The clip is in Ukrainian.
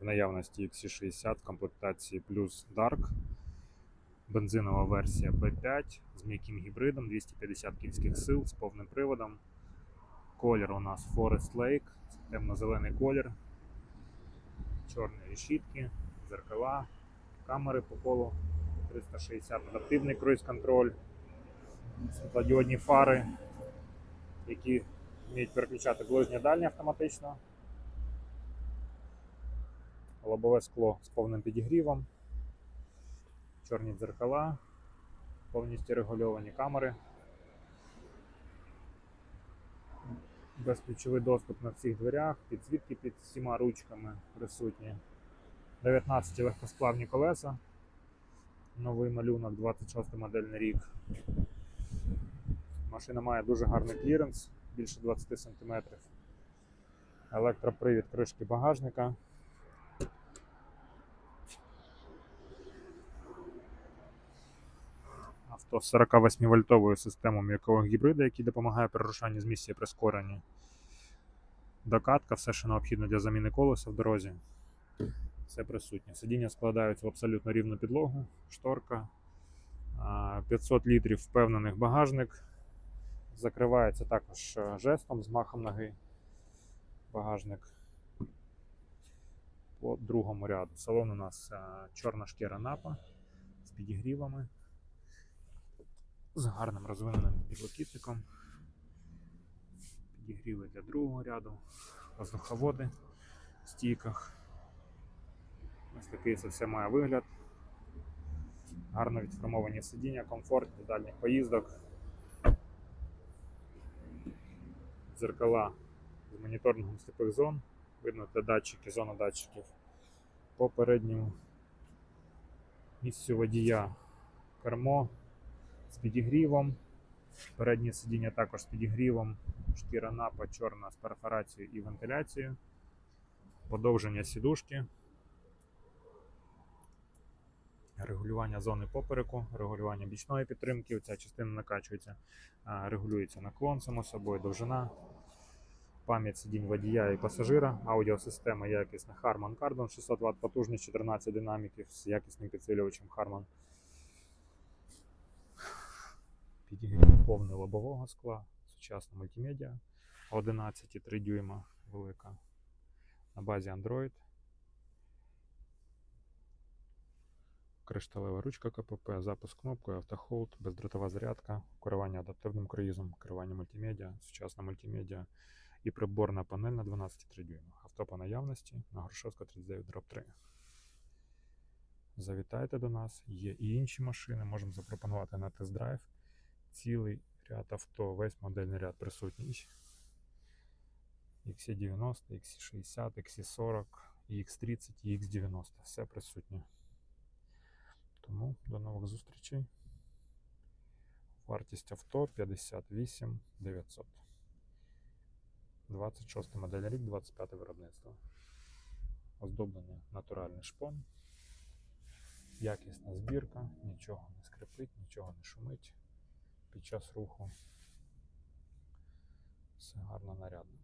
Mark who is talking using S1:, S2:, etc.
S1: В наявності XC60 в комплектації плюс Dark. Бензинова версія B5 з м'яким гібридом 250 кінських сил з повним приводом. Колір у нас Forest Lake, темно-зелений колір. Чорні решітки, зеркала, камери по колу 360, адаптивний круїз-контроль, світлодіодні фари, які вміють переключати ближнє дальнє автоматично. Лобове скло з повним підігрівом, чорні дзеркала, повністю регульовані камери. Безключовий доступ на всіх дверях, підсвітки під всіма ручками присутні. 19 легкосплавні колеса. Новий малюнок, 26 модельний рік. Машина має дуже гарний кліренс, більше 20 см. Електропривід кришки багажника. Авто з 48 вольтовою системою м'якого гібрида, який допомагає при рушанні з місця прискоренні. Докатка, все, що необхідно для заміни колеса в дорозі. Все присутнє. Сидіння складаються в абсолютно рівну підлогу, шторка, 500 літрів впевнених багажник. Закривається також е, жестом з махом ноги. Багажник по другому ряду. Салон у нас е, чорна шкіра напа з підігрівами, з гарним розвиненим підлокітником. Підігріви для другого ряду, воздуховоди в стійках. Ось такий це все має вигляд. Гарно відформовані сидіння, комфорт для дальніх поїздок. Дзеркала з моніторингом сліпих зон. Видно для датчики, зона датчиків. По передньому місцю водія кермо з підігрівом. Переднє сидіння також з підігрівом. Шкіра напа чорна з перфорацією і вентиляцією. Подовження сідушки. Регулювання зони попереку, регулювання бічної підтримки. Ця частина накачується, регулюється наклон, само собою, довжина, пам'ять сидінь водія і пасажира, аудіосистема якісна Harman Kardon 600 Вт потужність, 14 динаміків з якісним підсилювачем Harman. Підігрів повне лобового скла, сучасна мультимедіа 11,3 дюйма велика на базі Android. Кришталева ручка КПП, запуск кнопкою, автохолд, бездротова зарядка, керування адаптивним круїзом, керування мультимедіа, сучасна мультимедіа і приборна панель на 12,3 дюйма. Авто по наявності на Грушевська 39 дроб 3. Завітайте до нас, є і інші машини, можемо запропонувати на тест-драйв. Цілий ряд авто, весь модельний ряд присутній. XC90, XC60, XC40, EX30, EX90. Все присутнє. Тому до нових зустрічей. Вартість авто 58 900. 26 модель рік, 25 виробництво. Оздоблення натуральний шпон. Якісна збірка, нічого не скрипить, нічого не шумить під час руху. Все гарно нарядно.